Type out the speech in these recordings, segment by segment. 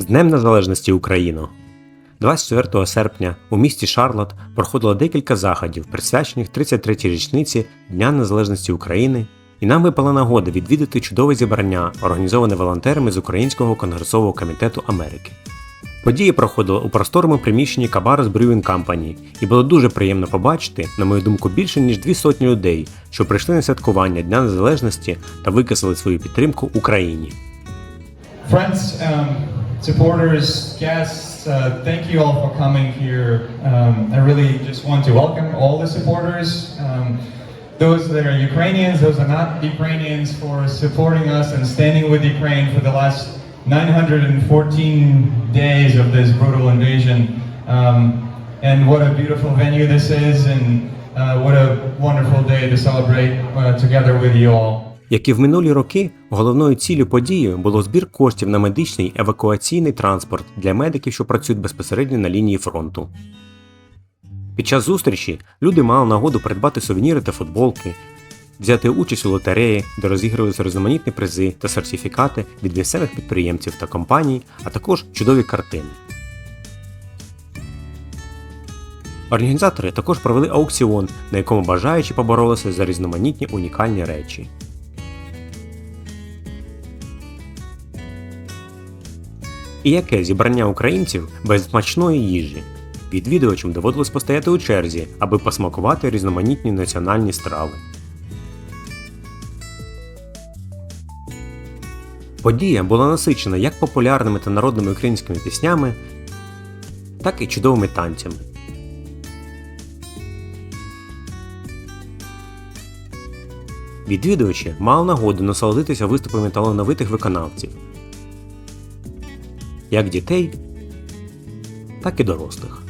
З Днем Незалежності Україно! 24 серпня у місті Шарлот проходило декілька заходів, присвячених 33-й річниці Дня Незалежності України, і нам випала нагода відвідати чудове зібрання, організоване волонтерами з Українського конгресового комітету Америки. Події проходили у просторому приміщенні Cabarrus Brewing Company, і було дуже приємно побачити, на мою думку, більше ніж дві сотні людей, що прийшли на святкування Дня Незалежності та виказали свою підтримку Україні. Friends, um, supporters, guests, uh, thank you all for coming here. Um, I really just want to welcome all the supporters, um, those that are Ukrainians, those are not Ukrainians, for supporting us and standing with Ukraine for the last 914 days of this brutal invasion. Um, and what a beautiful venue this is, and uh, what a wonderful day to celebrate uh, together with you all. Як і в минулі роки, головною ціллю події було збір коштів на медичний евакуаційний транспорт для медиків, що працюють безпосередньо на лінії фронту. Під час зустрічі люди мали нагоду придбати сувеніри та футболки, взяти участь у лотереї, де розігрувалися різноманітні призи та сертифікати від місцевих підприємців та компаній, а також чудові картини. Організатори також провели аукціон, на якому бажаючі поборолися за різноманітні унікальні речі. І яке зібрання українців без смачної їжі? Відвідувачам доводилось постояти у черзі, аби посмакувати різноманітні національні страви. Подія була насичена як популярними та народними українськими піснями, так і чудовими танцями. Відвідувачі мали нагоду насолодитися виступами талановитих виконавців, як дітей, так і дорослих.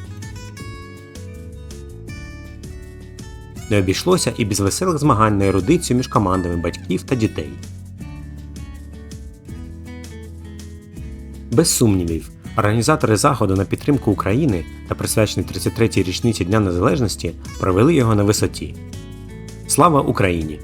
Не обійшлося і без веселих змагань на ерудицію між командами батьків та дітей. Без сумнівів, організатори заходу на підтримку України та присвячений 33-й річниці Дня Незалежності провели його на висоті. Слава Україні!